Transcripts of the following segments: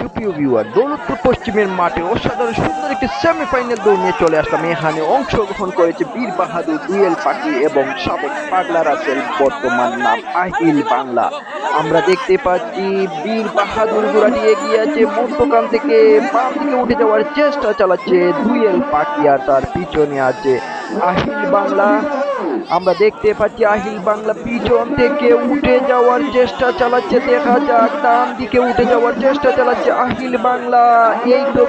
সুপ্রিয় ভিউয়ার দৌলতপুর পশ্চিমের মাঠে অসাধারণ সুন্দর একটি সেমিফাইনাল দৌড় নিয়ে চলে আসলাম। এখানে অংশগ্রহণ করেছে বীর বাহাদুর দুয়েল পাখি এবং সাবেক পাগলা রাসেল, বর্তমান নাম আহিল বাংলা। আমরা দেখতে পাচ্ছি বীর বাহাদুর গোড়াটি এগিয়ে আছে মধ্যখান থেকে বাম দিকে উঠে যাওয়ার চেষ্টা চালাচ্ছে দুয়েল পাখি, আর তার পিছনে আছে আহিল বাংলা। আমরা দেখতে পাচ্ছি আহিল বাংলা পিছন থেকে উঠে যাওয়ার চেষ্টা চালাচ্ছে, দেখা যাক ডান দিকে উঠে যাওয়ার চেষ্টা চালাচ্ছে আহিল বাংলা। এই তো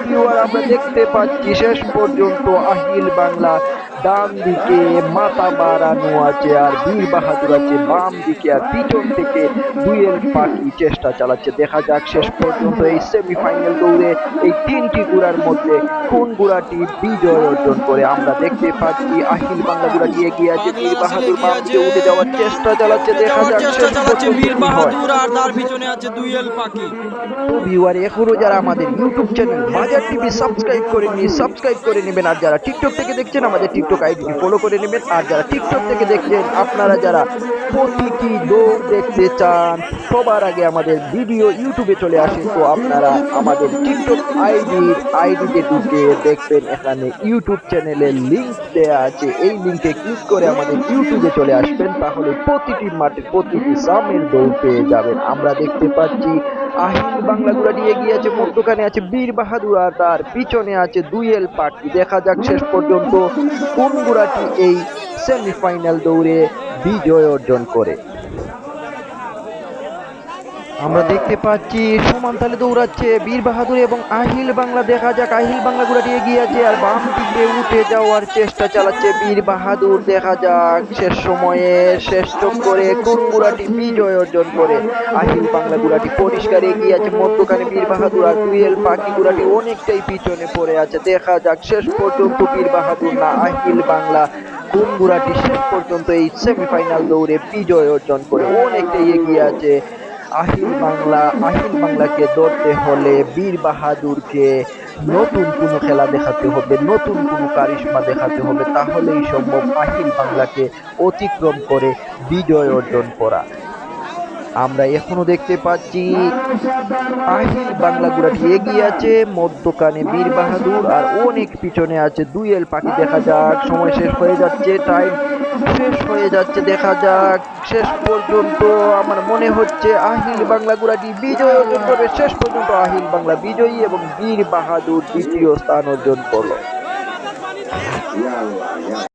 আমরা দেখতে পাচ্ছি শেষ পর্যন্ত আহিল বাংলা ডান দিকে মাথা বাড়ানো আছে আর বীর বাহাদুর আছে বাম দিকে আর পিছন থেকে দুয়েল পাখি চেষ্টা চালাচ্ছে। দেখা যাক শেষ পর্যন্ত এই সেমিফাইনাল দৌড়ে এই তিনটি গুড়ার মধ্যে কোন গুড়াটি বিজয় অর্জন করে। আমরা দেখতে পাচ্ছি আহিল বাংলা গুড়াটি এগিয়ে আছে বীর বাহাদুর বাম দিকে উঠে যাওয়ার চেষ্টা চালাচ্ছে। দেখা যাক শেষ পর্যন্ত বীর কি বাহাদুর আর তার পিছনে আছে দুইয়েল পাখি। তো ভিউয়ার এখনও যারা আমাদের YouTube channel Bazar TV subscribe করে নিয়ে সাবস্ক্রাইব করে নেবেন। আর যারা টিকটক থেকে দেখছেন আমাদের টিকটক আইডি ফলো করে নেবেন। আর যারা টিকটক থেকে দেখছেন, আপনারা যারা প্রতিটি দৌড় দেখতে চান, সবার আগে আমাদের ভিডিও ইউটিউবে চলে আসেন। তো আপনারা আমাদের টিকটক আইডির আইডিতে ঢুকে দেখবেন, এখানে ইউটিউব চ্যানেলের লিঙ্ক দেওয়া আছে। এই লিঙ্কে ক্লিক করে আমাদের ইউটিউবে চলে আসবেন, তাহলে প্রতিটি মাঠে প্রতিটি সামের দৌড় পেয়ে যাবেন। আমরা দেখতে পাচ্ছি আহিল বাংলা নিয়ে গিয়েছে মধ্যখানে আছে বীর বাহাদুর আর তার পিছনে আছে দুইয়েল পার্টি। দেখা যাক শেষ পর্যন্ত কোন গুড়াটি এই সেমিফাইনাল দৌড়ে বিজয় অর্জন করে। আমরা দেখতে পাচ্ছি, সমান তালে দৌড়াচ্ছে বীর বাহাদুর এবং আহিল বাংলা। দেখা যাক, আহিল বাংলা গুড়াটি এগিয়ে আছে আর বাম দিকে উঠে যাওয়ার চেষ্টা চালাচ্ছে বীর বাহাদুর। দেখা যাক, শেষ সময়ে শেষ করে কোন গুড়াটি বিজয় অর্জন করে। আহিল বাংলা গুড়াটি পরিষ্কার এগিয়ে আছে, মধ্যখানে বীর বাহাদুর আর টুয়েল পাখি গুড়াটি অনেকটাই পিছনে পড়ে আছে। দেখা যাক, শেষ পর্যন্ত বীর বাহাদুর না আহিল বাংলা কোন শেষ পর্যন্ত এই সেমিফাইনাল দৌড়ে বিজয় অর্জন করে। অনেকটাই এগিয়ে আছে আহিল বাংলা, আহিল বাংলাকে ধরতে হলে বীর বাহাদুরকে নতুন কোনো খেলা দেখাতে হবে, নতুন কোনো কারিশ্মা দেখাতে হবে, তাহলেই সম্ভব আহিল বাংলাকে অতিক্রম করে বিজয় অর্জন করা। আমরা এখনও দেখতে পাচ্ছি, আহিল বাংলা গুড়াটি এগিয়ে আছে, মধ্যখানে বীর বাহাদুর আর অনেক পিছনে আছে, দুইয়েল পাখি দেখা যাক, সময় শেষ হয়ে যাচ্ছে টাইম শেষ হয়ে যাচ্ছে, দেখা যাক, শেষ পর্যন্ত আমার মনে হচ্ছে আহিল বাংলা গুড়াটি বিজয় অর্জন করবে, শেষ পর্যন্ত আহিল বাংলা বিজয়ী এবং বীর বাহাদুর দ্বিতীয় স্থান অর্জন করল।